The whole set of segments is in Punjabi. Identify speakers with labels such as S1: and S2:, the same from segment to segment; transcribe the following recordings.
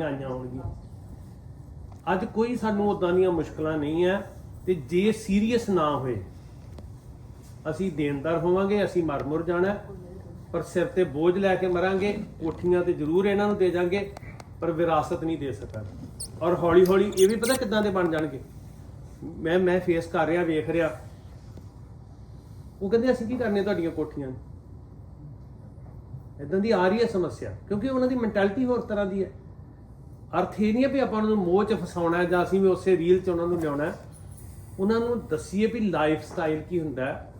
S1: ਸਾਰੀਆਂ ਆਈਆਂ ਹੋਣਗੀਆਂ। ਅੱਜ ਕੋਈ ਸਾਨੂੰ ਉਦਾਂ ਦੀਆਂ ਮੁਸ਼ਕਲਾਂ ਨਹੀਂ ਹੈ ਤੇ ਜੇ ਸੀਰੀਅਸ ਨਾ ਹੋਏ, ਅਸੀਂ ਦੇਣਦਾਰ ਹੋਵਾਂਗੇ, ਅਸੀਂ ਮਰ ਮੁਰ ਜਾਣਾ। ਪਰ ਸਿਰ ਤੇ ਬੋਝ ਲੈ ਕੇ ਮਰਾਂਗੇ, ਕੋਠੀਆਂ ਤੇ ਜ਼ਰੂਰ ਇਹਨਾਂ ਨੂੰ ਦੇ ਜਾਾਂਗੇ, ਪਰ ਵਿਰਾਸਤ ਨਹੀਂ ਦੇ ਸਕਾਂਗੇ। ਔਰ ਹੌਲੀ ਹੌਲੀ ਇਹ ਵੀ ਪਤਾ ਕਿੱਦਾਂ ਦੇ ਬਣ ਜਾਣਗੇ? ਮੈਂ ਮੈਂ ਫੇਸ ਕਰ ਰਿਹਾ, ਵੇਖ ਰਿਹਾ। ਉਹ ਕਹਿੰਦੇ, ਅਸੀਂ ਕੀ ਕਰਨੇ ਤੁਹਾਡੀਆਂ ਕੋਠੀਆਂ ਨੂੰ? ਇਦਾਂ ਦੀ ਆ ਰਹੀ ਹੈ ਸਮੱਸਿਆ, ਕਿਉਂਕਿ ਉਹਨਾਂ ਦੀ ਮੈਂਟੈਲਿਟੀ ਹੋਰ ਤਰ੍ਹਾਂ ਦੀ ਹੈ। ਅਰਥ ਇਹ ਨਹੀਂ ਹੈ ਵੀ ਆਪਾਂ ਉਹਨਾਂ ਨੂੰ ਮੋਹ 'ਚ ਫਸਾਉਣਾ ਜਾਂ ਅਸੀਂ ਵੀ ਉਸੇ ਰੀਲ 'ਚ ਉਹਨਾਂ ਨੂੰ ਲਿਆਉਣਾ ਉਹਨਾਂ ਨੂੰ ਦੱਸੀਏ ਵੀ ਲਾਈਫ ਸਟਾਈਲ ਕੀ ਹੁੰਦਾ ਹੈ,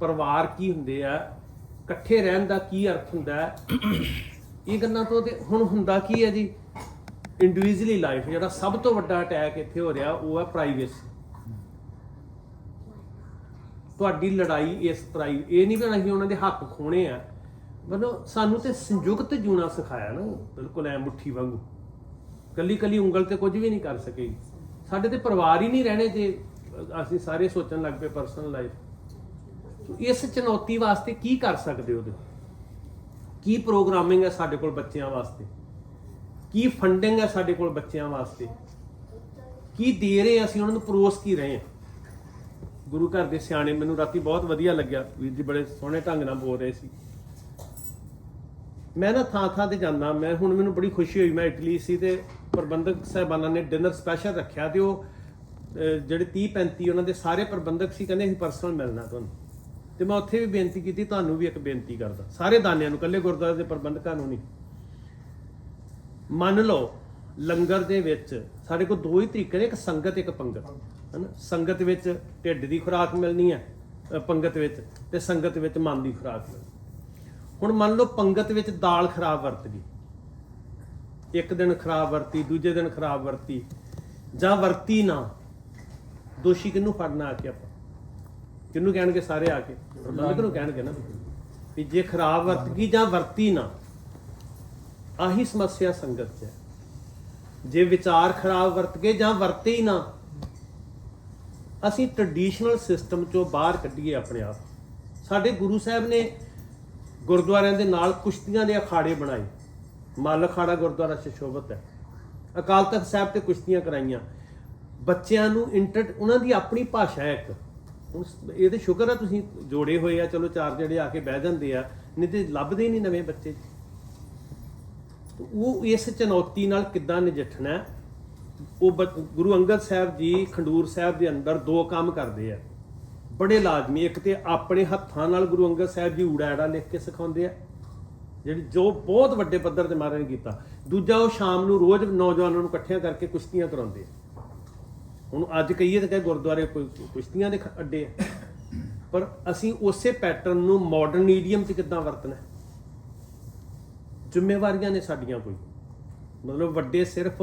S1: ਪਰਿਵਾਰ ਕੀ ਹੁੰਦੇ ਆ, ਇਕੱਠੇ ਰਹਿਣ ਦਾ ਕੀ ਅਰਥ ਹੁੰਦਾ ਹੈ। ਇਹ ਗੱਲਾਂ ਤੋਂ ਤੇ ਹੁਣ ਹੁੰਦਾ ਕੀ ਹੈ ਜੀ? ਇੰਡੀਵਿਜੂਅਲੀ ਲਾਈਫ ਜਿਹੜਾ ਸਭ ਤੋਂ ਵੱਡਾ ਅਟੈਕ ਇੱਥੇ ਹੋ ਰਿਹਾ, ਉਹ ਹੈ ਪ੍ਰਾਈਵੇਸੀ ਤੁਹਾਡੀ ਲੜਾਈ ਇਸ ਪ੍ਰਾਈ ਇਹ ਨਹੀਂ ਵੀ ਅਸੀਂ ਉਹਨਾਂ ਦੇ ਹੱਕ ਖੋਣੇ ਆ। ਮਤਲਬ ਸਾਨੂੰ ਤੇ ਸੰਯੁਕਤ ਜੂਣਾ ਸਿਖਾਇਆ ਨਾ ਬਿਲਕੁਲ ਐ ਮੁੱਠੀ ਵਾਂਗੂ। ਕੱਲੀ ਕੱਲੀ ਉਂਗਲ ਤੇ ਕੁਝ ਵੀ ਨਹੀਂ ਕਰ ਸਕੇ। ਸਾਡੇ ਤੇ ਪਰਿਵਾਰ ਹੀ ਨਹੀਂ ਰਹਿਣੇ ਜੇ ਅਸੀਂ ਸਾਰੇ ਸੋਚਣ ਲੱਗ ਪਏ ਪਰਸਨਲ ਲਾਈਫ ਇਸ ਚੁਣੌਤੀ ਵਾਸਤੇ ਕੀ ਕਰ ਸਕਦੇ ਹੋ ਤੁਸੀਂ? ਕੀ ਪ੍ਰੋਗਰਾਮਿੰਗ ਹੈ ਸਾਡੇ ਕੋਲ ਬੱਚਿਆਂ ਵਾਸਤੇ? ਕੀ ਫੰਡਿੰਗ ਹੈ ਸਾਡੇ ਕੋਲ ਬੱਚਿਆਂ ਵਾਸਤੇ? ਕੀ ਦੇ ਰਹੇ ਅਸੀਂ? ਉਹਨਾਂ ਨੂੰ ਪਰੋਸ ਕੀ ਰਹੇ ਹਾਂ? ਗੁਰੂ ਘਰ ਦੇ ਸਿਆਣੇ ਮੈਨੂੰ ਰਾਤੀ ਬਹੁਤ ਵਧੀਆ ਲੱਗਿਆ। ਵੀਰ ਜੀ ਬੜੇ ਸੋਹਣੇ ਢੰਗ ਨਾਲ ਬੋਲ ਰਹੇ ਸੀ। ਮੈਂ ਨਾ ਥਾਂ ਥਾਂ ਤੇ ਜਾਂਦਾ। ਮੈਂ ਹੁਣ ਮੈਨੂੰ ਬੜੀ ਖੁਸ਼ੀ ਹੋਈ। ਮੈਂ ਇਟਲੀ ਸੀ ਤੇ ਪ੍ਰਬੰਧਕ ਸਾਹਿਬਾਨਾਂ ਨੇ ਡਿਨਰ ਸਪੈਸ਼ਲ ਰੱਖਿਆ ਤੇ ਉਹ ਜਿਹੜੇ 30 35 ਉਹਨਾਂ ਦੇ ਸਾਰੇ ਪ੍ਰਬੰਧਕ ਸੀ, ਕਹਿੰਦੇ ਅਸੀਂ ਪਰਸਨਲ ਮਿਲਣਾ ਤੁਹਾਨੂੰ। ਤੇ ਮੈਂ ਉੱਥੇ ਵੀ ਬੇਨਤੀ ਕੀਤੀ, ਤੁਹਾਨੂੰ ਵੀ ਇੱਕ ਬੇਨਤੀ ਕਰਦਾ। ਸਾਰੇ ਦਾਨਿਆਂ ਨੂੰ, ਇਕੱਲੇ ਗੁਰਦੁਆਰੇ ਦੇ ਪ੍ਰਬੰਧਕਾਂ ਨੂੰ ਨਹੀਂ। ਮੰਨ ਲਓ, ਲੰਗਰ ਦੇ ਵਿੱਚ ਸਾਡੇ ਕੋਲ ਦੋ ਹੀ ਤਰੀਕੇ ਨੇ, ਇੱਕ ਸੰਗਤ, ਇੱਕ ਪੰਗਤ। ਹਨਾ? ਸੰਗਤ ਵਿੱਚ ਢਿੱਡ ਦੀ ਖੁਰਾਕ ਮਿਲਣੀ ਹੈ ਪੰਗਤ ਵਿੱਚ, ਤੇ ਸੰਗਤ ਵਿੱਚ ਮਨ ਦੀ ਖੁਰਾਕ ਮਿਲਣੀ। ਹੁਣ ਮੰਨ ਲਓ, ਪੰਗਤ ਵਿੱਚ ਦਾਲ ਖਰਾਬ ਵਰਤ ਗਈ। ਇੱਕ ਦਿਨ ਖਰਾਬ ਵਰਤੀ, ਦੂਜੇ ਦਿਨ ਖਰਾਬ ਵਰਤੀ, ਜਾਂ ਵਰਤੀ ਨਾ, ਦੋਸ਼ੀ ਕਿਹਨੂੰ ਫੜਨਾ ਆ ਕੇ ਆਪਾਂ? ਕਿਹਨੂੰ ਕਹਿਣਗੇ ਸਾਰੇ ਆ ਕੇ? ਪ੍ਰਬੰਧਕ ਨੂੰ ਕਹਿਣਗੇ ਨਾ? ਵੀ ਜੇ ਖਰਾਬ ਵਰਤ ਗਈ ਜਾਂ ਵਰਤੀ ਨਾ, ਆਹੀ ਸਮੱਸਿਆ ਸੰਗਤ 'ਚ ਹੈ। ਜੇ ਵਿਚਾਰ ਖਰਾਬ ਵਰਤ ਗਏ ਜਾਂ ਵਰਤੇ ਹੀ ਨਾ, ਅਸੀਂ ਟ੍ਰੈਡੀਸ਼ਨਲ ਸਿਸਟਮ ਚੋਂ ਬਾਹਰ ਕੱਢੀਏ ਆਪਣੇ ਆਪ। ਸਾਡੇ ਗੁਰੂ ਸਾਹਿਬ ਨੇ ਗੁਰਦੁਆਰਿਆਂ ਦੇ ਨਾਲ ਕੁਸ਼ਤੀਆਂ ਦੇ ਅਖਾੜੇ ਬਣਾਏ। ਮੱਲ ਗੁਰਦੁਆਰਾ ਸ਼ੋਭਤ ਹੈ। ਅਕਾਲ ਤਖਤ ਸਾਹਿਬ ਤੇ ਕੁਸ਼ਤੀਆਂ ਕਰਾਈਆਂ। ਬੱਚਿਆਂ ਨੂੰ ਇੰਟਰ ਉਹਨਾਂ ਦੀ ਆਪਣੀ ਭਾਸ਼ਾ ਹੈ ਇੱਕ। ਹੁਣ ਇਹ ਤੇ ਸ਼ੁਕਰ ਹੈ ਤੁਸੀਂ ਜੋੜੇ ਹੋਏ ਆ। ਚਲੋ ਚਾਰ ਜਿਹੜੇ ਆ ਕੇ ਬਹਿ ਜਾਂਦੇ ਆ। ਨਹੀਂ ਤੇ ਲੱਭਦੇ ਨਹੀਂ ਨਵੇਂ ਬੱਚੇ। ਉਹ ਇਸ ਚੁਣੌਤੀ ਨਾਲ ਕਿੱਦਾਂ ਨਜਿੱਠਣਾ ਉਹ ਬ- ਗੁਰੂ ਅੰਗਦ ਸਾਹਿਬ ਜੀ ਖੰਡੂਰ ਸਾਹਿਬ ਦੇ ਅੰਦਰ ਦੋ ਕੰਮ ਕਰਦੇ ਆ। ਬੜੇ ਲਾਜ਼ਮੀ, ਇੱਕ ਤੇ ਆਪਣੇ ਹੱਥਾਂ ਨਾਲ ਗੁਰੂ ਅੰਗਦ ਸਾਹਿਬ ਜੀ ਊੜਾ ਐੜਾ ਲਿਖ ਕੇ ਸਿਖਾਉਂਦੇ ਆ। ਜਿਹੜੀ ਜੋ ਬਹੁਤ ਵੱਡੇ ਪੱਧਰ ਤੇ ਮਹਾਰਾਜ ਨੇ ਕੀਤਾ। ਦੂਜਾ ਉਹ ਸ਼ਾਮ ਨੂੰ ਰੋਜ਼ ਨੌਜਵਾਨਾਂ ਨੂੰ ਇਕੱਠਿਆਂ ਕਰਕੇ ਕੁਸ਼ਤੀਆਂ ਕਰਾਉਂਦੇ ਆ। ਹੁਣ ਅੱਜ ਕਹੀਏ ਤਾਂ ਕਿ ਗੁਰਦੁਆਰੇ ਕੋਈ ਕੁਸ਼ਤੀਆਂ ਦੇ ਅੱਡੇ ਆ। ਪਰ ਅਸੀਂ ਉਸੇ ਪੈਟਰਨ ਨੂੰ ਮਾਡਰਨ ਈਡੀਅਮ 'ਚ ਕਿੱਦਾਂ ਵਰਤਣਾ? ਜ਼ਿੰਮੇਵਾਰੀਆਂ ਨੇ ਸਾਡੀਆਂ ਕੋਈ। ਮਤਲਬ ਵੱਡੇ ਸਿਰਫ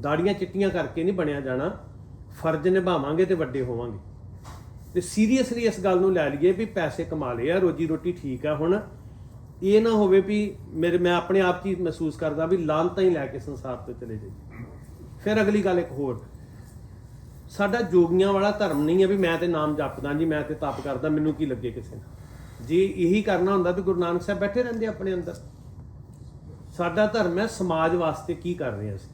S1: ਦਾੜੀਆਂ ਚਿੱਟੀਆਂ ਕਰਕੇ ਨਹੀਂ ਬਣਿਆ ਜਾਣਾ। ਫਰਜ਼ ਨਿਭਾਵਾਂਗੇ ਤੇ ਵੱਡੇ ਹੋਵਾਂਗੇ। ਤੇ ਸੀਰੀਅਸਲੀ ਇਸ ਗੱਲ ਨੂੰ ਲੈ ਲਈਏ ਵੀ ਪੈਸੇ ਕਮਾ ਲਏ ਆ, ਰੋਜੀ ਰੋਟੀ ਠੀਕ ਆ ਹੁਣ। ਇਹ ਨਾ ਹੋਵੇ ਵੀ ਮੇਰੇ ਮੈਂ ਆਪਣੇ ਆਪ 'ਚ ਹੀ ਮਹਿਸੂਸ ਕਰਦਾ ਵੀ ਲਾਂਤਾਂ ਹੀ ਲੈ ਕੇ ਸੰਸਾਰ ਤੋਂ ਚਲੇ ਜਾਈਏ। ਫਿਰ ਅਗਲੀ ਗੱਲ ਇੱਕ ਹੋਰ। ਸਾਡਾ ਜੋਗੀਆਂ ਵਾਲਾ ਧਰਮ ਨਹੀਂ ਹੈ ਵੀ ਮੈਂ ਤੇ ਨਾਮ ਜਪਦਾ ਜੀ, ਮੈਂ ਤੇ ਤਪ ਕਰਦਾ, ਮੈਨੂੰ ਕੀ ਲੱਗੇ ਕਿਸੇ ਨੂੰ? ਜੇ ਇਹੀ ਕਰਨਾ ਹੁੰਦਾ ਵੀ ਗੁਰੂ ਨਾਨਕ ਸਾਹਿਬ ਬੈਠੇ ਰਹਿੰਦੇ ਆਪਣੇ ਅੰਦਰ। ਸਾਡਾ ਧਰਮ ਹੈ, ਸਮਾਜ ਵਾਸਤੇ ਕੀ ਕਰ ਰਹੇ ਅਸੀਂ?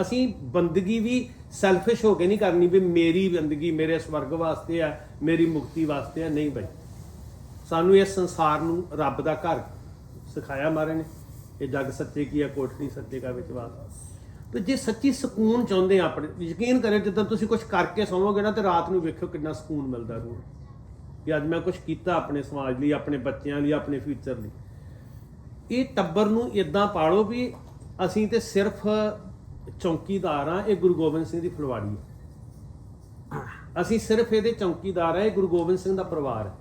S1: ਅਸੀਂ ਬੰਦਗੀ ਵੀ ਸੈਲਫਿਸ਼ ਹੋ ਕੇ ਨਹੀਂ ਕਰਨੀ ਵੀ ਮੇਰੀ ਬੰਦਗੀ ਮੇਰੇ ਸਵਰਗ ਵਾਸਤੇ ਹੈ ਮੇਰੀ ਮੁਕਤੀ ਵਾਸਤੇ ਹੈ ਨਹੀਂ ਬਈ। ਸਾਨੂੰ ਇਸ ਸੰਸਾਰ ਨੂੰ ਰੱਬ ਦਾ ਘਰ ਸਿਖਾਇਆ ਮਾਰੇ ਨੇ। ਇਹ ਜੱਗ ਸੱਚੇ ਕੀ ਹੈ ਕੋਠੜੀ ਸੱਚੇ ਕਾ ਵਿਚਵਾਸ ਤੇ ਜੇ ਸੱਚੀ ਸਕੂਨ ਚਾਹੁੰਦੇ ਆ ਆਪਣੇ, ਯਕੀਨ ਕਰਿਓ ਜਦੋਂ ਤੁਸੀਂ ਕੁਝ ਕਰਕੇ ਸੌਵੋਗੇ ਨਾ ਤੇ ਰਾਤ ਨੂੰ ਵੇਖਿਓ ਕਿੰਨਾ ਸਕੂਨ ਮਿਲਦਾ ਰੂਹ ਨੂੰ। ਕਿ ਅੱਜ ਮੈਂ ਕੁਝ ਕੀਤਾ ਆਪਣੇ ਸਮਾਜ ਲਈ, ਆਪਣੇ ਬੱਚਿਆਂ ਲਈ, ਆਪਣੇ ਫਿਊਚਰ ਲਈ। ਇਹ ਟੱਬਰ ਨੂੰ ਇਦਾਂ ਪਾਲੋ ਵੀ ਅਸੀਂ ਤੇ ਸਿਰਫ ਚੌਕੀਦਾਰ ਆ, ਇਹ ਗੁਰੂ ਗੋਬਿੰਦ ਸਿੰਘ ਦੀ ਫਲਵਾੜੀ ਹੈ ਅਸੀਂ ਸਿਰਫ ਇਹਦੇ ਚੌਕੀਦਾਰ ਆ, ਇਹ ਗੁਰੂ ਗੋਬਿੰਦ ਸਿੰਘ ਦਾ ਪਰਿਵਾਰ ਹੈ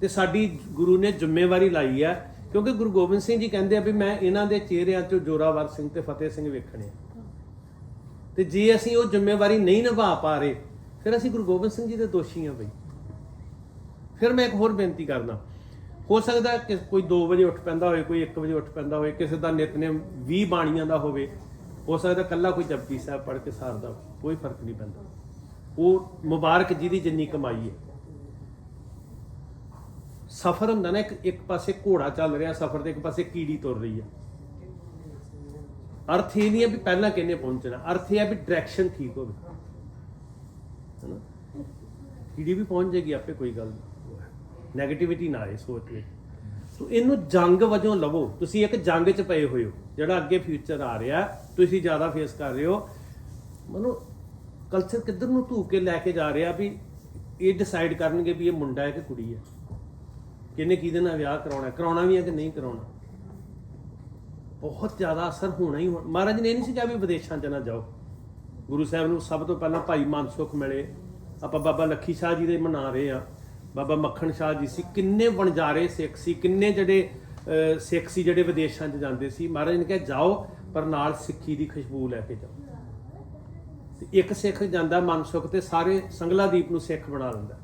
S1: ਤੇ ਸਾਡੀ ਗੁਰੂ ਨੇ ਜ਼ਿੰਮੇਵਾਰੀ ਲਾਈ ਹੈ ਕਿਉਂਕਿ ਗੁਰੂ ਗੋਬਿੰਦ ਸਿੰਘ ਜੀ ਕਹਿੰਦੇ ਆ ਵੀ ਮੈਂ ਇਹਨਾਂ ਦੇ ਚਿਹਰਿਆਂ 'ਚੋਂ ਜੋਰਾਵਰ ਸਿੰਘ ਤੇ ਫਤਿਹ ਸਿੰਘ ਵੇਖਣੇ ਆ। ਤੇ ਜੇ ਅਸੀਂ ਉਹ ਜ਼ਿੰਮੇਵਾਰੀ ਨਹੀਂ ਨਿਭਾ ਪਾ ਰਹੇ ਫਿਰ ਅਸੀਂ ਗੁਰੂ ਗੋਬਿੰਦ ਸਿੰਘ ਜੀ ਦੇ ਦੋਸ਼ੀ ਹਾਂ ਬਈ। ਫਿਰ ਮੈਂ ਇੱਕ ਹੋਰ ਬੇਨਤੀ ਕਰਦਾ ਹੋ ਸਕਦਾ ਕਿ ਕੋਈ 2 ਵਜੇ ਉੱਠ ਪੈਂਦਾ ਹੋਵੇ ਕੋਈ 1 ਵਜੇ ਉੱਠ ਪੈਂਦਾ ਹੋਵੇ ਕਿਸੇ ਦਾ ਨਿਤਨੇਮ 20 ਬਾਣੀਆਂ ਦਾ ਹੋਵੇ ਹੋ ਸਕਦਾ ਕੱਲਾ ਕੋਈ ਜਪਜੀ ਸਾਹਿਬ ਪੜ੍ਹ ਕੇ ਸਾਰਦਾ ਹੋਵੇ, ਕੋਈ ਫ਼ਰਕ ਨਹੀਂ ਪੈਂਦਾ। ਉਹ ਮੁਬਾਰਕ ਜੀ ਦੀ ਜਿੰਨੀ ਕਮਾਈ ਹੈ। ਸਫਰ ਹੁੰਦਾ ਨਾ, ਇੱਕ ਇੱਕ ਪਾਸੇ ਘੋੜਾ ਚੱਲ ਰਿਹਾ ਸਫਰ 'ਤੇ, ਇੱਕ ਪਾਸੇ ਕੀੜੀ ਤੁਰ ਰਹੀ ਹੈ। ਅਰਥ ਇਹ ਨਹੀਂ ਹੈ ਵੀ ਪਹਿਲਾਂ ਕਿੰਨੇ ਪਹੁੰਚਣਾ, ਅਰਥ ਇਹ ਹੈ ਵੀ ਡਾਇਰੈਕਸ਼ਨ ਠੀਕ ਹੋਵੇ। ਹੈਨਾ? ਕੀੜੀ ਵੀ ਪਹੁੰਚ ਜਾਏਗੀ, ਆਪੇ ਕੋਈ ਗੱਲ ਨੈਗੇਟਿਵਿਟੀ ਨਾ ਆਏ ਸੋਚ ਵਿੱਚ। ਸੋ ਇਹਨੂੰ ਜੰਗ ਵਜੋਂ ਲਵੋ। ਤੁਸੀਂ ਇੱਕ ਜੰਗ 'ਚ ਪਏ ਹੋਏ ਹੋ, ਜਿਹੜਾ ਅੱਗੇ ਫਿਊਚਰ ਆ ਰਿਹਾ, ਤੁਸੀਂ ਜ਼ਿਆਦਾ ਫੇਸ ਕਰ ਰਹੇ ਹੋ। ਮਨੋ ਕਲਚਰ ਕਿੱਧਰ ਨੂੰ ਧੂ ਕੇ ਲੈ ਕੇ ਜਾ ਰਿਹਾ ਵੀ ਇਹ ਡਿਸਾਈਡ ਕਰਨਗੇ ਵੀ ਇਹ ਮੁੰਡਾ ਹੈ ਕਿ ਕੁੜੀ ਹੈ? ਕਿਹਨੇ ਕਿਹਦੇ ਨਾਲ ਵਿਆਹ ਕਰਾਉਣਾ ਹੈ, ਕਰਾਉਣਾ ਵੀ ਹੈ ਕਿ ਨਹੀਂ ਕਰਾਉਣਾ? ਬਹੁਤ ਜ਼ਿਆਦਾ ਅਸਰ ਹੋਣਾ ਹੀ ਹੋਣਾ। ਮਹਾਰਾਜ ਨੇ ਇਹ ਨਹੀਂ ਸੀ ਕਿਹਾ ਵੀ ਵਿਦੇਸ਼ਾਂ 'ਚ ਨਾ ਜਾਓ। ਗੁਰੂ ਸਾਹਿਬ ਨੂੰ ਸਭ ਤੋਂ ਪਹਿਲਾਂ ਭਾਈ ਮਨਸੁਖ ਮਿਲੇ। ਆਪਾਂ ਬਾਬਾ ਲੱਖੀ ਸ਼ਾਹ ਜੀ ਦੇ ਮਨਾ ਰਹੇ ਆ ਬਾਬਾ ਮੱਖਣ ਸ਼ਾਹ ਜੀ ਸੀ। ਕਿੰਨੇ ਵਣਜਾਰੇ ਸਿੱਖ ਸੀ ਕਿੰਨੇ ਜਿਹੜੇ ਸਿੱਖ ਸੀ ਜਿਹੜੇ ਵਿਦੇਸ਼ਾਂ 'ਚ ਜਾਂਦੇ ਸੀ। ਮਹਾਰਾਜ ਨੇ ਕਿਹਾ ਜਾਓ ਪਰ ਨਾਲ ਸਿੱਖੀ ਦੀ ਖੁਸ਼ਬੂ ਲੈ ਕੇ ਜਾਓ। ਤੇ ਇੱਕ ਸਿੱਖ ਜਾਂਦਾ ਮਨਸੁਖ ਤੇ ਸਾਰੇ ਸੰਗਲਾਦੀਪ ਨੂੰ ਸਿੱਖ ਬਣਾ ਲੈਂਦਾ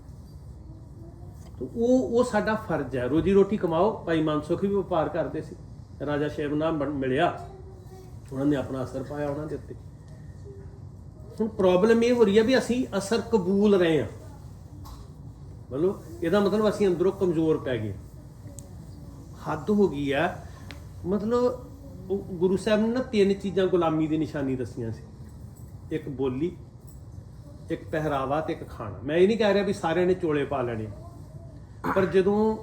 S1: ਉਹ ਉਹ ਸਾਡਾ ਫਰਜ਼ ਹੈ। ਰੋਜੀ ਰੋਟੀ ਕਮਾਓ। ਭਾਈ ਮਨਸੁਖ ਵੀ ਵਪਾਰ ਕਰਦੇ ਸੀ। ਰਾਜਾ ਸ਼ੇਬਨਾਮ ਮਿਲਿਆ। ਉਹਨਾਂ ਨੇ ਆਪਣਾ ਅਸਰ ਪਾਇਆ ਉਹਨਾਂ ਦੇ ਉੱਤੇ। ਹੁਣ ਪ੍ਰੋਬਲਮ ਇਹ ਹੋ ਰਹੀ ਹੈ ਵੀ ਅਸੀਂ ਅਸਰ ਕਬੂਲ ਰਹੇ ਹਾਂ। ਮਤਲਬ ਇਹਦਾ ਮਤਲਬ ਅਸੀਂ ਅੰਦਰੋਂ ਕਮਜ਼ੋਰ ਪੈ ਗਏ। ਹੱਦ ਹੋ ਗਈ ਆ ਮਤਲਬ ਗੁਰੂ ਸਾਹਿਬ ਨੇ ਨਾ ਤਿੰਨ ਚੀਜ਼ਾਂ ਗੁਲਾਮੀ ਦੀ ਨਿਸ਼ਾਨੀ ਦੱਸੀਆਂ ਸੀ। ਇੱਕ ਬੋਲੀ, ਇੱਕ ਪਹਿਰਾਵਾ ਤੇ ਇੱਕ ਖਾਣਾ। ਮੈਂ ਇਹ ਨਹੀਂ ਕਹਿ ਰਿਹਾ ਵੀ ਸਾਰਿਆਂ ਨੇ ਚੋਲੇ ਪਾ ਲੈਣੇ। ਪਰ ਜਦੋਂ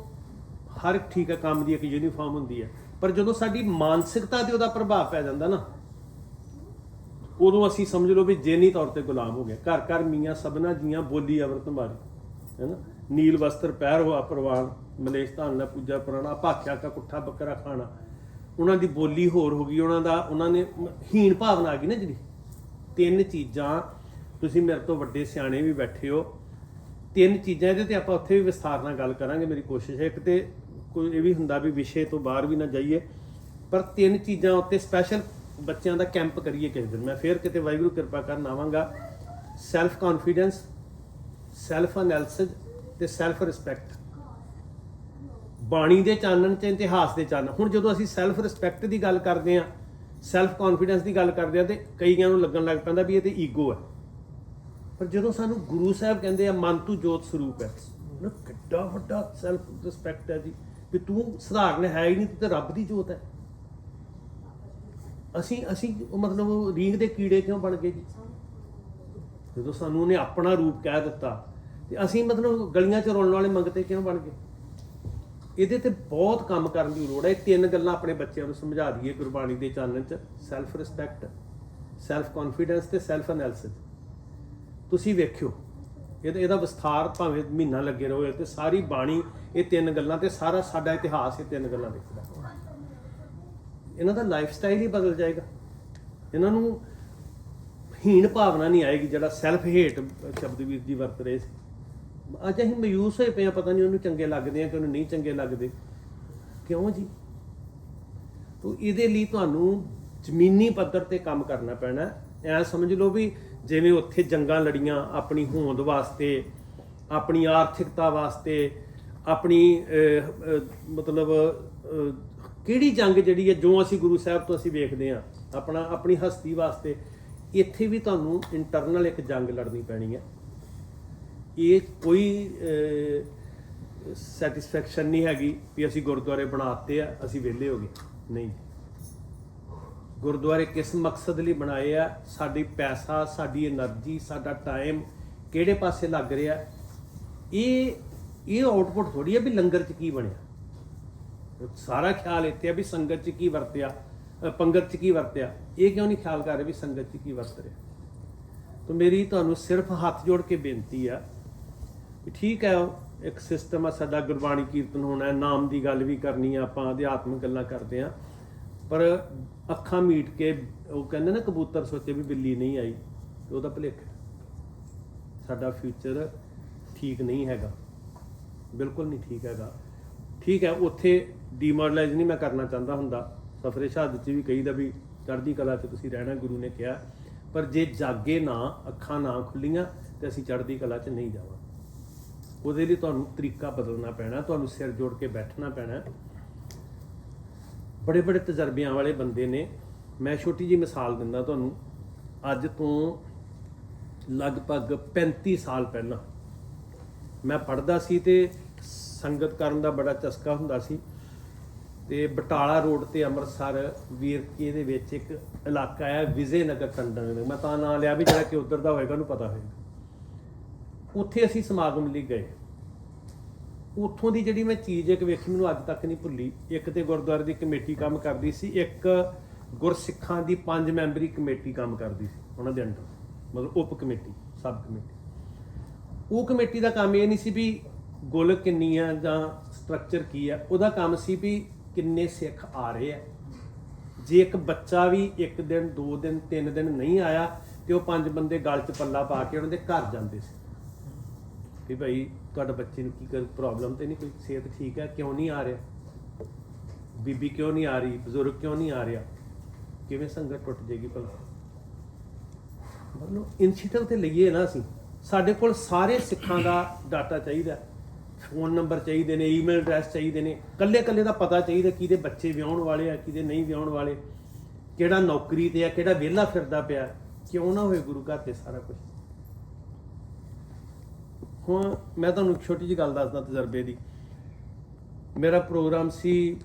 S1: ਹਰ ਇੱਕ ਠੀਕ ਹੈ ਕੰਮ ਦੀ ਇੱਕ ਯੂਨੀਫਾਰਮ ਹੁੰਦੀ ਹੈ ਪਰ ਜਦੋਂ ਸਾਡੀ ਮਾਨਸਿਕਤਾ ਤੇ ਉਹਦਾ ਪ੍ਰਭਾਵ ਪੈ ਜਾਂਦਾ ਨਾ, ਉਦੋਂ ਅਸੀਂ ਸਮਝ ਲਓ ਵੀ ਜੇਨੀ ਤੌਰ ਤੇ ਗੁਲਾਮ ਹੋ ਗਏ। ਘਰ ਘਰ ਮੀਆਂ ਸਭਨਾ ਜੀਆਂ ਬੋਲੀ ਅਵਰਤ ਮਾਰੀ, ਹੈਨਾ? ਨੀਲ ਵਸਤਰ ਪਹਿਰ ਹੋਆ ਪ੍ਰਵਾਨ, ਮਲੇਸ਼ ਧਨ ਨਾ ਪੂਜਾ ਪੁਰਾਣਾ, ਭਾਖਿਆ ਕਾ ਕੁੱਠਾ, ਬੱਕਰਾ ਖਾਣਾ। ਉਹਨਾਂ ਦੀ ਬੋਲੀ ਹੋਰ ਹੋ ਗਈ, ਉਹਨਾਂ ਦਾ, ਉਹਨਾਂ ਨੇ ਹੀਣ ਭਾਵਨਾ ਆ ਗਈ ਨਾ ਜਿਹੜੀ। ਤਿੰਨ ਚੀਜ਼ਾਂ, ਤੁਸੀਂ ਮੇਰੇ ਤੋਂ ਵੱਡੇ ਸਿਆਣੇ ਵੀ ਬੈਠੇ ਹੋ ਤਿੰਨ ਚੀਜ਼ਾਂ ਇਹਦੇ ਤੇ ਆਪਾਂ ਉੱਥੇ ਵੀ ਵਿਸਥਾਰ ਨਾਲ ਗੱਲ ਕਰਾਂਗੇ, ਮੇਰੀ ਕੋਸ਼ਿਸ਼ ਹੈ। ਇੱਕ ਤੇ ਕੋਈ ਇਹ ਵੀ ਹੁੰਦਾ ਵੀ ਵਿਸ਼ੇ ਤੋਂ ਬਾਹਰ ਵੀ ਨਾ ਜਾਈਏ, ਪਰ ਤਿੰਨ ਚੀਜ਼ਾਂ ਉੱਤੇ ਸਪੈਸ਼ਲ ਬੱਚਿਆਂ ਦਾ ਕੈਂਪ ਕਰੀਏ ਕਿਸੇ ਦਿਨ। ਮੈਂ ਫੇਰ ਕਿਤੇ ਵਾਹਿਗੁਰੂ ਕਿਰਪਾ ਕਰਨ ਆਵਾਂਗਾ। ਸੈਲਫ ਕੌਨਫੀਡੈਂਸ ਸੈਲਫ ਐਨਾਲਿਸਿਸ ਤੇ ਸੈਲਫ ਰਿਸਪੈਕਟ ਬਾਣੀ ਦੇ ਚਾਨਣ ਚ ਇਤਿਹਾਸ ਦੇ ਚਾਨਣ। ਹੁਣ ਜਦੋਂ ਅਸੀਂ ਸੈਲਫ ਰਿਸਪੈਕਟ ਦੀ ਗੱਲ ਕਰਦੇ ਆ ਸੈਲਫ ਕੌਨਫੀਡੈਂਸ ਦੀ ਗੱਲ ਕਰਦੇ ਆ ਤੇ ਕਈਆਂ ਨੂੰ ਲੱਗਣ ਲੱਗ ਪੈਂਦਾ ਵੀ ਇਹ ਤੇ ਈਗੋ ਹੈ। ਪਰ ਜਦੋਂ ਸਾਨੂੰ ਗੁਰੂ ਸਾਹਿਬ ਕਹਿੰਦੇ ਆ, ਮਨ ਤੂੰ ਜੋਤ ਸਰੂਪ ਹੈ। ਨਾ ਕਿੱਡਾ ਵੱਡਾ ਸੈਲਫ ਰਿਸਪੈਕਟ ਹੈ ਜੀ। ਵੀ ਤੂੰ ਸਧਾਰਨ ਹੈ ਹੀ ਨਹੀਂ, ਤੂੰ ਤੇ ਰੱਬ ਦੀ ਜੋਤ ਹੈ। ਅਸੀਂ ਅਸੀਂ ਉਹ ਮਤਲਬ ਰੀਂਗ ਦੇ ਕੀੜੇ ਕਿਉਂ ਬਣ ਗਏ ਜੀ? ਜਦੋਂ ਸਾਨੂੰ ਉਹਨੇ ਆਪਣਾ ਰੂਪ ਕਹਿ ਦਿੱਤਾ, ਤੇ ਅਸੀਂ ਮਤਲਬ ਗਲੀਆਂ 'ਚ ਰੋਲਣ ਵਾਲੇ ਮੰਗਤੇ ਕਿਉਂ ਬਣ ਗਏ? ਇਹਦੇ ਤੇ ਬਹੁਤ ਕੰਮ ਕਰਨ ਦੀ ਲੋੜ ਹੈ। ਇਹ ਤਿੰਨ ਗੱਲਾਂ ਆਪਣੇ ਬੱਚਿਆਂ ਨੂੰ ਸਮਝਾ ਦਈਏ ਗੁਰਬਾਣੀ ਦੇ ਚਾਨਣ 'ਚ। ਸੈਲਫ ਰਿਸਪੈਕਟ ਸੈਲਫ ਕੌਨਫੀਡੈਂਸ ਤੇ ਸੈਲਫ ਐਨਾਲਿਸਿਸ ਤੁਸੀਂ ਵੇਖਿਓ। ਇਹਦਾ ਇਹਦਾ ਵਿਸਥਾਰ ਭਾਵੇਂ ਮਹੀਨਾ ਲੱਗੇ ਰਹੋ ਤੇ ਸਾਰੀ ਬਾਣੀ, ਇਹ ਤਿੰਨ ਗੱਲਾਂ ਤੇ ਸਾਰਾ ਸਾਡਾ ਇਤਿਹਾਸ ਇਹ ਤਿੰਨ ਗੱਲਾਂ ਦੇਖਦਾ। ਇਹਨਾਂ ਦਾ ਲਾਈਫ ਸਟਾਈਲ ਹੀ ਬਦਲ ਜਾਏਗਾ। ਇਹਨਾਂ ਨੂੰ ਹੀਣ ਭਾਵਨਾ ਨਹੀਂ ਆਏਗੀ ਜਿਹੜਾ ਸੈਲਫ ਹੇਟ ਸ਼ਬਦ ਵੀਰ ਜੀ ਵਰਤ ਰਹੇ ਸੀ। ਅੱਜ ਅਸੀਂ ਮਯੂਸ ਹੋਏ ਪਏ ਆ ਪਤਾ ਨਹੀਂ ਉਹਨੂੰ ਚੰਗੇ ਲੱਗਦੇ ਆ ਕਿ ਉਹਨੂੰ ਨਹੀਂ ਚੰਗੇ ਲੱਗਦੇ। ਕਿਉਂ ਜੀ? ਤੋ ਇਹਦੇ ਲਈ ਤੁਹਾਨੂੰ ਜ਼ਮੀਨੀ ਪੱਧਰ ਤੇ ਕੰਮ ਕਰਨਾ ਪੈਣਾ। ਐ ਸਮਝ ਲਓ ਵੀ ਜਿਵੇਂ ਉੱਥੇ ਜੰਗਾਂ ਲੜੀਆਂ ਆਪਣੀ ਹੋਂਦ ਵਾਸਤੇ, ਆਪਣੀ ਆਰਥਿਕਤਾ ਵਾਸਤੇ, ਆਪਣੀ ਮਤਲਬ ਕਿਹੜੀ ਜੰਗ ਜਿਹੜੀ ਹੈ, ਜੋ ਅਸੀਂ ਗੁਰੂ ਸਾਹਿਬ ਤੋਂ ਅਸੀਂ ਵੇਖਦੇ ਆ ਆਪਣਾ, ਆਪਣੀ ਹਸਤੀ ਵਾਸਤੇ, ਇੱਥੇ ਵੀ ਤੁਹਾਨੂੰ ਇੰਟਰਨਲ ਇੱਕ ਜੰਗ ਲੜਨੀ ਪੈਣੀ ਹੈ। ਇਹ ਕੋਈ ਸੈਟੀਸਫੈਕਸ਼ਨ ਨਹੀਂ ਹੈਗੀ ਵੀ ਅਸੀਂ ਗੁਰਦੁਆਰੇ ਬਣਾਤੇ ਆ, ਅਸੀਂ ਵਿਹਲੇ ਹੋ ਗਏ। ਨਹੀਂ। ਗੁਰਦੁਆਰੇ ਕਿਸ ਮਕਸਦ ਲਈ ਬਣਾਏ ਆ? ਸਾਡੀ ਪੈਸਾ, ਸਾਡੀ એનર્ਜੀ ਸਾਡਾ ਟਾਈਮ ਕਿਹੜੇ ਪਾਸੇ ਲੱਗ ਰਿਹਾ? ਇਹ ਇਹ ਆਊਟਪੁੱਟ ਥੋੜੀ ਆ ਵੀ ਲੰਗਰ 'ਚ ਕੀ ਬਣਿਆ? ਸਾਰਾ ਖਿਆਲ ਇੱਥੇ ਆ ਵੀ ਸੰਗਤ 'ਚ ਕੀ ਵਰਤਿਆ ਪੰਗਤ 'ਚ ਕੀ ਵਰਤਿਆ? ਇਹ ਕਿਉਂ ਨਹੀਂ ਖਿਆਲ ਕਰ ਰਹੇ ਵੀ ਸੰਗਤ 'ਚ ਕੀ ਵਰਤ ਰਿਹਾ? ਤਾਂ ਮੇਰੀ ਤੁਹਾਨੂੰ ਸਿਰਫ ਹੱਥ ਜੋੜ ਕੇ ਬੇਨਤੀ ਆ ਵੀ ਠੀਕ ਹੈ ਇੱਕ ਸਿਸਟਮ ਆ, ਸਾਡਾ ਗੁਰਬਾਣੀ ਕੀਰਤਨ ਹੋਣਾ ਹੈ, ਨਾਮ ਦੀ ਗੱਲ ਵੀ ਕਰਨੀ ਆ ਆਪਾਂ, ਅਧਿਆਤਮਿਕ ਗੱਲਾਂ ਕਰਦੇ ਆ। ਪਰ ਅੱਖਾਂ ਮੀਟ ਕੇ ਉਹ ਕਹਿੰਦੇ ਨਾ ਕਬੂਤਰ ਸੋਚੇ ਵੀ ਬਿੱਲੀ ਨਹੀਂ ਆਈ ਤੇ ਉਹਦਾ ਭੁਲੇਖਾ ਸਾਡਾ ਫਿਊਚਰ ਠੀਕ ਨਹੀਂ ਹੈਗਾ। ਬਿਲਕੁਲ ਨਹੀਂ ਠੀਕ ਹੈਗਾ। ਠੀਕ ਹੈ, ਉੱਥੇ ਡੀਮੋਰਲਾਈਜ਼ ਨਹੀਂ ਮੈਂ ਕਰਨਾ ਚਾਹੁੰਦਾ ਹੁੰਦਾ। ਸਫਰੇ ਸ਼ਹਾਦਤ ਚ ਵੀ ਕਹੀਦਾ ਵੀ ਚੜ੍ਹਦੀ ਕਲਾ 'ਚ ਤੁਸੀਂ ਰਹਿਣਾ, ਗੁਰੂ ਨੇ ਕਿਹਾ। ਪਰ ਜੇ ਜਾਗੇ ਨਾ, ਅੱਖਾਂ ਨਾ ਖੁੱਲੀਆਂ, ਤੇ ਅਸੀਂ ਚੜ੍ਹਦੀ ਕਲਾ 'ਚ ਨਹੀਂ ਜਾਵਾਂਗੇ ਉਹਦੇ ਲਈ ਤੁਹਾਨੂੰ ਤਰੀਕਾ ਬਦਲਣਾ ਪੈਣਾ, ਤੁਹਾਨੂੰ ਸਿਰ ਜੋੜ ਕੇ ਬੈਠਣਾ ਪੈਣਾ। ਬੜੇ ਬੜੇ ਤਜਰਬਿਆਂ ਵਾਲੇ ਬੰਦੇ ਨੇ। ਮੈਂ ਛੋਟੀ ਜੀ ਮਿਸਾਲ ਦਿੰਦਾ ਤੁਹਾਨੂੰ। ਅੱਜ ਤੋਂ ਲਗਭਗ 35 ਸਾਲ ਪਹਿਲਾਂ ਮੈਂ ਪੜਦਾ ਸੀ ਤੇ ਸੰਗਤ ਕਰਨ ਦਾ ਬੜਾ ਚਸਕਾ ਹੁੰਦਾ ਸੀ ਤੇ ਬਟਾਲਾ ਰੋਡ ਤੇ ਅੰਮ੍ਰਿਤਸਰ ਵੀਰਕੀ ਦੇ ਵਿੱਚ ਇੱਕ ਇਲਾਕਾ ਹੈ ਵਿਜੇ ਨਗਰ ਟੰਡਨ ਮੈਂ ਤਾਂ ਨਾਂ ਲਿਆ ਵੀ ਜਿਹੜਾ ਕਿ ਉਧਰ ਦਾ ਹੋਏਗਾ, ਉਹਨੂੰ ਪਤਾ ਹੋਏਗਾ। ਉੱਥੇ ਅਸੀਂ ਸਮਾਗਮ ਲਈ ਗਏ। ਉੱਥੋਂ ਦੀ ਜਿਹੜੀ ਮੈਂ ਚੀਜ਼ ਇੱਕ ਵੇਖੀ, ਮੈਨੂੰ ਅੱਜ ਤੱਕ ਨਹੀਂ ਭੁੱਲੀ। ਇੱਕ ਤੇ ਗੁਰਦੁਆਰੇ ਦੀ ਕਮੇਟੀ ਕੰਮ ਕਰਦੀ ਸੀ, ਇੱਕ ਗੁਰਸਿੱਖਾਂ ਦੀ ਪੰਜ ਮੈਂਬਰੀ ਕਮੇਟੀ ਕੰਮ ਕਰਦੀ ਸੀ, ਉਹਨਾਂ ਦੇ ਅੰਡਰ, ਮਤਲਬ ਉਪ ਕਮੇਟੀ, ਸਬ ਕਮੇਟੀ। ਉਹ ਕਮੇਟੀ ਦਾ ਕੰਮ ਇਹ ਨਹੀਂ ਸੀ ਵੀ ਗੁੱਲ ਕਿੰਨੀ ਆ ਜਾਂ ਸਟਰਕਚਰ ਕੀ ਆ, ਉਹਦਾ ਕੰਮ ਸੀ ਵੀ ਕਿੰਨੇ ਸਿੱਖ ਆ ਰਹੇ ਆ। ਜੇ ਇੱਕ ਬੱਚਾ ਵੀ ਇੱਕ ਦਿਨ, ਦੋ ਦਿਨ, ਤਿੰਨ ਦਿਨ ਨਹੀਂ ਆਇਆ ਤੇ ਉਹ ਪੰਜ ਬੰਦੇ ਗਲ 'ਚ ਪੱਲਾ ਪਾ ਕੇ ਉਹਨਾਂ ਦੇ ਘਰ ਜਾਂਦੇ ਸੀ। ਵੀ ਭਾਈ ਤੁਹਾਡੇ ਬੱਚੇ ਨੂੰ ਕੀ ਕਰ ਪ੍ਰੋਬਲਮ ਤੇ ਨਹੀਂ ਕੋਈ ਸਿਹਤ ਠੀਕ ਹੈ? ਕਿਉਂ ਨਹੀਂ ਆ ਰਿਹਾ? ਬੀਬੀ ਕਿਉਂ ਨਹੀਂ ਆ ਰਹੀ? ਬਜ਼ੁਰਗ ਕਿਉਂ ਨਹੀਂ ਆ ਰਿਹਾ? ਕਿਵੇਂ ਸੰਗਤ ਟੁੱਟ ਜੇਗੀ ਭਲਾ? ਮਤਲਬ ਇਨੀਸ਼ੀਏਟਿਵ ਤੇ ਲਈਏ ਨਾ ਅਸੀਂ। ਸਾਡੇ ਕੋਲ ਸਾਰੇ ਸਿੱਖਾਂ ਦਾ ਡਾਟਾ ਚਾਹੀਦਾ ਫੋਨ ਨੰਬਰ ਚਾਹੀਦੇ ਨੇ ਈਮੇਲ ਐਡਰੈਸ ਚਾਹੀਦੇ ਨੇ। ਕੱਲੇ ਕੱਲੇ ਦਾ ਪਤਾ ਚਾਹੀਦਾ ਕਿਹਦੇ ਬੱਚੇ ਵਿਆਹਣ ਵਾਲੇ ਆ, ਕਿਹਦੇ ਨਹੀਂ ਵਿਆਹਣ ਵਾਲੇ। ਕਿਹੜਾ ਨੌਕਰੀ ਤੇ ਆ, ਕਿਹੜਾ ਵਿਹਲਾ ਫਿਰਦਾ ਪਿਆ। ਕਿਉਂ ਨਾ ਹੋਏ ਗੁਰੂ ਘਰ ਤੇ ਸਾਰਾ ਕੁਝ ਹੁਣ ਮੈਂ ਤੁਹਾਨੂੰ ਇੱਕ ਛੋਟੀ ਜਿਹੀ ਗੱਲ ਦੱਸਦਾ ਤਜਰਬੇ ਦੀ। ਮੇਰਾ ਪ੍ਰੋਗਰਾਮ ਸੀ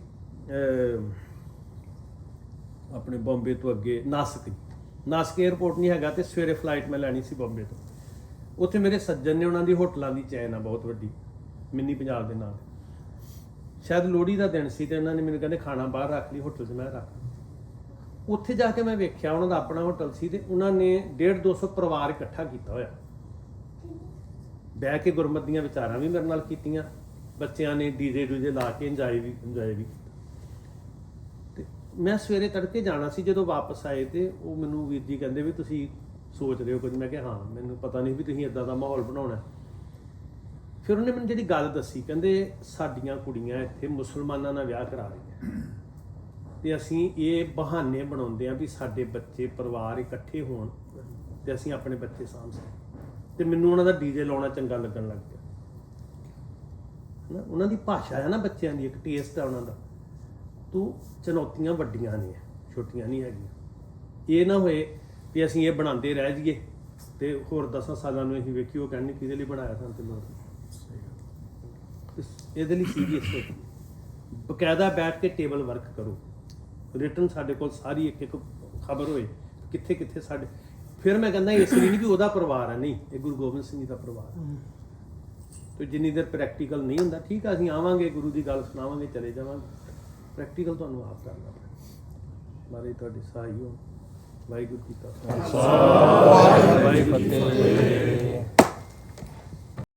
S1: ਆਪਣੇ ਬੰਬੇ ਤੋਂ ਅੱਗੇ ਨਾਸਿਕ ਨਾਸਿਕ 에ਅਰਪੋਰਟ ਨਹੀਂ ਹੈਗਾ ਤੇ ਸਵੇਰੇ ਫਲਾਈਟ ਮੈਂ ਲੈਣੀ ਸੀ ਬੰਬੇ ਤੋਂ। ਉੱਥੇ ਮੇਰੇ ਸੱਜਣ ਨੇ ਉਹਨਾਂ ਦੀ ਹੋਟਲਾਂ ਦੀ ਚੈਨ ਆ, ਬਹੁਤ ਵੱਡੀ, ਮਿੰਨੀ ਪੰਜਾਬ ਦੇ ਨਾਲ। ਸ਼ਾਇਦ ਲੋਹੜੀ ਦਾ ਦਿਨ ਸੀ ਤੇ ਉਹਨਾਂ ਨੇ ਮੈਨੂੰ ਕਹਿੰਦੇ ਖਾਣਾ ਬਾਹਰ ਰੱਖ ਲਈ, ਹੋਟਲ 'ਚ ਮੈਂ ਰੱਖ ਉੱਥੇ ਜਾ ਕੇ ਮੈਂ ਵੇਖਿਆ, ਉਹਨਾਂ ਦਾ ਆਪਣਾ ਹੋਟਲ ਸੀ ਤੇ ਉਹਨਾਂ ਨੇ 1.5 200 ਪਰਿਵਾਰ ਇਕੱਠਾ ਕੀਤਾ ਹੋਇਆ। ਬਹਿ ਕੇ ਗੁਰਮਤ ਦੀਆਂ ਵਿਚਾਰਾਂ ਵੀ ਮੇਰੇ ਨਾਲ ਕੀਤੀਆਂ, ਬੱਚਿਆਂ ਨੇ ਡੀਜੇ ਡੂਜੇ ਲਾ ਕੇ ਇੰਜੋਏ ਵੀ ਇੰਜੋਏ ਵੀ ਕੀਤਾ। ਤੇ ਮੈਂ ਸਵੇਰੇ ਤੜਕੇ ਜਾਣਾ ਸੀ ਜਦੋਂ ਵਾਪਸ ਆਏ ਤੇ ਉਹ ਮੈਨੂੰ ਵੀਰ ਜੀ ਕਹਿੰਦੇ ਵੀ ਤੁਸੀਂ ਸੋਚ ਰਹੇ ਹੋ ਕੁਝ। ਮੈਂ ਕਿਹਾ, ਹਾਂ, ਮੈਨੂੰ ਪਤਾ ਨਹੀਂ ਵੀ ਤੁਸੀਂ ਇਦਾਂ ਦਾ ਮਾਹੌਲ ਬਣਾਉਣਾ ਫਿਰ ਉਹਨੇ ਮੈਨੂੰ ਜਿਹੜੀ ਗੱਲ ਦੱਸੀ, ਕਹਿੰਦੇ ਸਾਡੀਆਂ ਕੁੜੀਆਂ ਇੱਥੇ ਮੁਸਲਮਾਨਾਂ ਨਾਲ ਵਿਆਹ ਕਰਾ ਰਹੀਆਂ। ਤੇ ਅਸੀਂ ਇਹ ਬਹਾਨੇ ਬਣਾਉਂਦੇ ਆ ਵੀ ਸਾਡੇ ਬੱਚੇ ਪਰਿਵਾਰ ਇਕੱਠੇ ਹੋਣ ਤੇ ਅਸੀਂ ਆਪਣੇ ਬੱਚੇ ਸਾਂਭ ਸਕੀਏ। ਤੇ ਮੈਨੂੰ ਉਹਨਾਂ ਦਾ ਡੀਜੇ ਲਾਉਣਾ ਚੰਗਾ ਲੱਗਣ ਲੱਗ ਗਿਆ। ਨਾ ਉਹਨਾਂ ਦੀ ਭਾਸ਼ਾ ਹੈ ਨਾ ਬੱਚਿਆਂ ਦੀ, ਇੱਕ ਟੇਸਟ ਹੈ ਉਹਨਾਂ ਦਾ। ਤੂੰ ਚੁਣੌਤੀਆਂ ਵੱਡੀਆਂ ਨੇ, ਛੋਟੀਆਂ ਨਹੀਂ ਹੈਗੀਆਂ। ਇਹ ਨਾ ਹੋਏ ਵੀ ਅਸੀਂ ਇਹ ਬਣਾਉਂਦੇ ਰਹਿ ਜਾਈਏ ਤੇ ਹੋਰ 10 ਸਾਲਾਂ ਨੂੰ ਅਸੀਂ ਵੇਖੀ ਉਹ ਕਹਿੰਦੇ ਕਿਹਦੇ ਲਈ ਬਣਾਇਆ ਸਾਨੂੰ ਤੇ ਲੋੜ ਇਹਦੇ ਲਈ ਸੀਰੀਅਸ ਹੋ ਬਕਾਇਦਾ ਬੈਠ ਕੇ ਟੇਬਲ ਵਰਕ ਕਰੋ। ਰਿਟਰਨ ਸਾਡੇ ਕੋਲ ਸਾਰੀ ਇੱਕ ਇੱਕ ਖਬਰ ਹੋਏ ਕਿੱਥੇ ਕਿੱਥੇ ਸਾਡੇ ਫਿਰ ਮੈਂ ਕਹਿੰਦਾ ਇਸ ਲਈ ਨਹੀਂ ਕਿ ਉਹਦਾ ਪਰਿਵਾਰ ਹੈ ਨਹੀਂ ਇਹ ਗੁਰੂ ਗੋਬਿੰਦ ਸਿੰਘ ਜੀ ਦਾ ਪਰਿਵਾਰ ਹੈ। ਤੇ ਜਿੰਨੀ ਦੇਰ ਪ੍ਰੈਕਟੀਕਲ ਨਹੀਂ ਹੁੰਦਾ ਠੀਕ ਆ ਅਸੀਂ ਆਵਾਂਗੇ ਗੁਰੂ ਦੀ ਗੱਲ ਸੁਣਾਵਾਂਗੇ ਚਲੇ ਜਾਵਾਂਗੇ। ਪ੍ਰੈਕਟੀਕਲ ਤੁਹਾਨੂੰ ਆਪ ਕਰਨਾ ਪੈਣਾ। ਮਾਰੇ ਤੁਹਾਡੀ ਸਹਾਈ ਹੋ ਵਾਹਿਗੁਰੂ ਜੀ ਕਾ ਖਾਲਸਾ। ਵਾਹਿਗੁਰੂ ਕੀ ਫਤਿਹ।